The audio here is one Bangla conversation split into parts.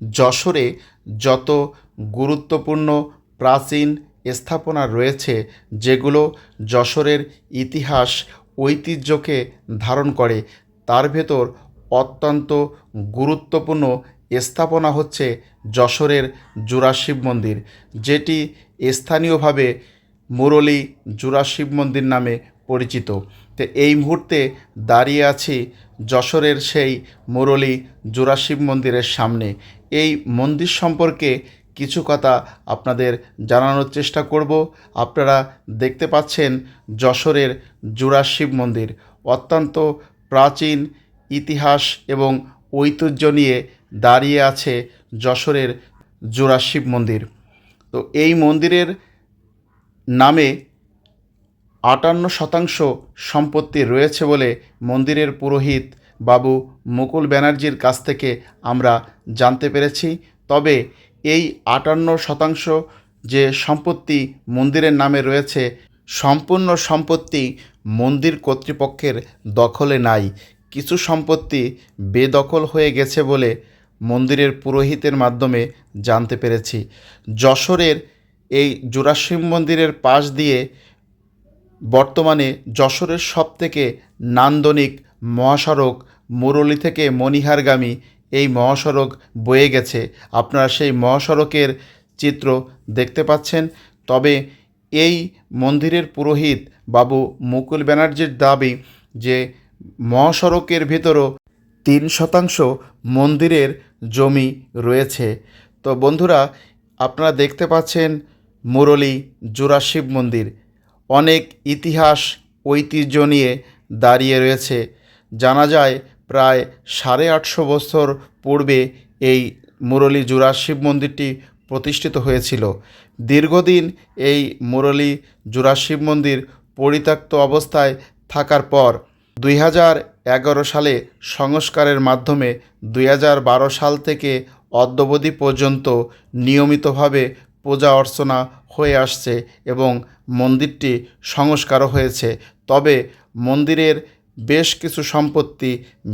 যশোরে যত গুরুত্বপূর্ণ প্রাচীন স্থাপনা রয়েছে, যেগুলো যশোরের ইতিহাস ঐতিহ্যকে ধারণ করে, তার ভেতর অত্যন্ত গুরুত্বপূর্ণ স্থাপনা হচ্ছে যশোরের জোড়া শিব মন্দির, যেটি স্থানীয়ভাবে মুরলী জোড়া শিব মন্দির নামে পরিচিত। তো এই মুহূর্তে দাঁড়িয়ে আছি যশোরের সেই মুরলী জোড়া শিব মন্দিরের সামনে। এই মন্দির সম্পর্কে কিছু কথা আপনাদের জানানোর চেষ্টা করব। আপনারা দেখতে পাচ্ছেন যশোরের জোড়া শিব মন্দির। অত্যন্ত প্রাচীন ইতিহাস এবং ঐতিহ্য নিয়ে দাঁড়িয়ে আছে যশোরের জোড়া শিব মন্দির। তো এই মন্দিরের নামে আটান্ন শতাংশ সম্পত্তি রয়েছে বলে মন্দিরের পুরোহিত বাবু মুকুল ব্যানার্জির কাছ থেকে আমরা জানতে পেরেছি। তবে এই আটান্ন শতাংশ যে সম্পত্তি মন্দিরের নামে রয়েছে, সম্পূর্ণ সম্পত্তি মন্দির কর্তৃপক্ষের দখলে নাই। কিছু সম্পত্তি বেদখল হয়ে গেছে বলে মন্দিরের পুরোহিতের মাধ্যমে জানতে পেরেছি। যশোরের এই জোড়াশিব মন্দিরের পাশ দিয়ে বর্তমানে যশোরের সবথেকে নান্দনিক মহাসড়ক মুরলী থেকে মণিহারগামী এই মহাসড়ক বয়ে গেছে। আপনারা সেই মহাসড়কের চিত্র দেখতে পাচ্ছেন। তবে এই মন্দিরের পুরোহিত বাবু মুকুল ব্যানার্জির দাবি যে মহাসড়কের ভেতরও তিন শতাংশ মন্দিরের জমি রয়েছে। তো বন্ধুরা, আপনারা দেখতে পাচ্ছেন মুরলী জোড়া শিব মন্দির। অনেক ইতিহাস, ঐতিহ্য নিয়ে দাঁড়িয়ে রয়েছে। জানা যায় প্রায় সাড়ে আটশো বছর পূর্বে এই মুরলী জোড়া শিব মন্দিরটি প্রতিষ্ঠিত হয়েছিল। দীর্ঘদিন এই মুরলী জোড়া শিব মন্দির পরিত্যক্ত অবস্থায় থাকার পর দুই হাজার এগারো সালে সংস্কারের মাধ্যমে দুই হাজার বারো সাল থেকে অদ্যবধি পর্যন্ত নিয়মিতভাবে পূজা অর্চনা হয়ে আসছে এবং মন্দিরটি সংস্কারও হয়েছে। তবে মন্দিরের বেশ কিছু সম্পত্তি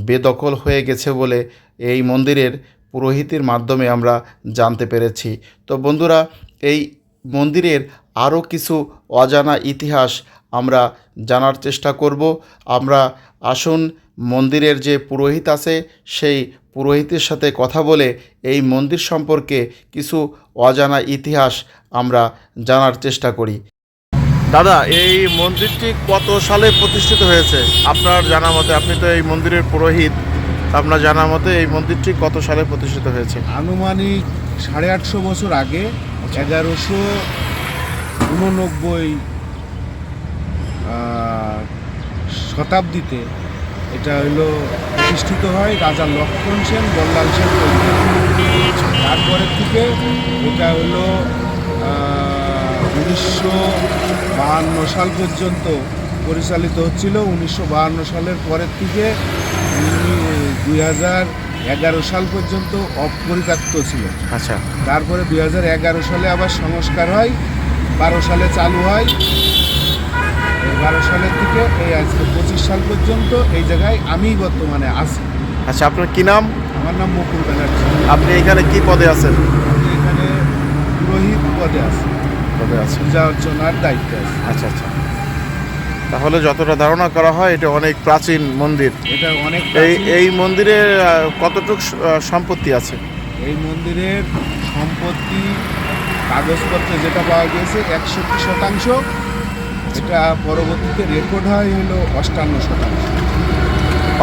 বেদখল হয়ে গেছে বলে এই মন্দিরের পুরোহিতের মাধ্যমে আমরা জানতে পেরেছি। তো বন্ধুরা, এই মন্দিরের আরও কিছু অজানা ইতিহাস আমরা জানার চেষ্টা করব। আমরা আসুন মন্দিরের যে পুরোহিত আছে, সেই পুরোহিতের সাথে কথা বলে এই মন্দির সম্পর্কে কিছু অজানা ইতিহাস আমরা জানার চেষ্টা করি। দাদা এই মন্দিরটি কত সালে প্রতিষ্ঠিত হয়েছে? আপনার জানা মতে আপনি তো এই মন্দিরের পুরোহিত আপনার জানা মতে এই মন্দিরটি কত সালে প্রতিষ্ঠিত হয়েছে? আনুমানিক সাড়ে আটশো বছর আগে এগারোশো উননব্বই শতাব্দীতে এটা হলো প্রতিষ্ঠিত হয় রাজা লক্ষণ সেন বল্লাল সেন তারপরের তারপরে থেকে এটা হলো উনিশশো বাহান্ন সাল পর্যন্ত পরিচালিত হচ্ছিল। উনিশশো বাহান্ন সালের পরের থেকে দুই হাজার এগারো সাল পর্যন্ত অপরিত্যক্ত ছিল। আচ্ছা। তারপরে দুই হাজার এগারো সালে আবার সংস্কার হয় বারো সালে চালু হয়। বারো সালের থেকে এই আজকে পঁচিশ সাল পর্যন্ত এই জায়গায় আমি বর্তমানে আছি। আচ্ছা আপনার কি নাম? আমার নাম মুকুল ব্যানার্জি। আপনি এখানে কি পদে আছেন? এখানে পুরোহিত পদে আছি। পদে পূজা অর্চনার দায়িত্বে আছি। আচ্ছা আচ্ছা। তাহলে যতটা ধারণা করা হয় এটা অনেক প্রাচীন মন্দির। এটা অনেক এই এই মন্দিরে কতটুক সম্পত্তি আছে? এই মন্দিরের সম্পত্তি কাগজপত্রে যেটা পাওয়া গিয়েছে একষট্টি শতাংশ। এটা পরবর্তীতে রেকর্ড হয় হলো অষ্টান্ন শতাংশ।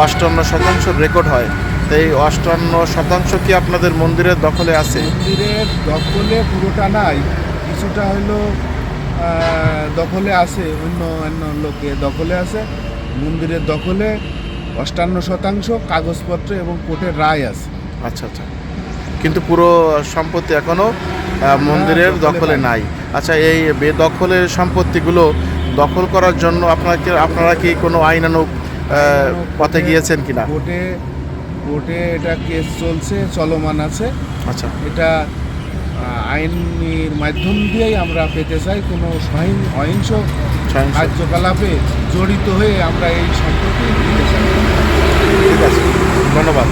অষ্টান্ন শতাংশ রেকর্ড হয়। তো এই অষ্টান্ন শতাংশ কি আপনাদের মন্দিরের দখলে আছে? মন্দিরের দখলে পুরোটা নাই। কিছুটা হলো দখলে আছে অন্য অন্য লোকে দখলে আছে মন্দিরের দখলে অষ্টান্ন শতাংশ কাগজপত্র এবং কোর্টের রায় আছে। আচ্ছা আচ্ছা। কিন্তু পুরো সম্পত্তি এখনও মন্দিরের দখলে নাই। আচ্ছা এই বেদখলের সম্পত্তিগুলো দখল করার জন্য আপনাকে আপনারা কি কোনো আইনানুগ আহ, পথে গিয়েছেন কিনা? কোর্টে কোর্টে এটা কেস চলছে চলমান আছে। আচ্ছা। এটা আইনের মাধ্যম দিয়েই আমরা পেতে চাই কোনো সহিং অহিংস। কার্যকলাপে জড়িত হয়ে আমরা এই সম্পর্কে ধন্যবাদ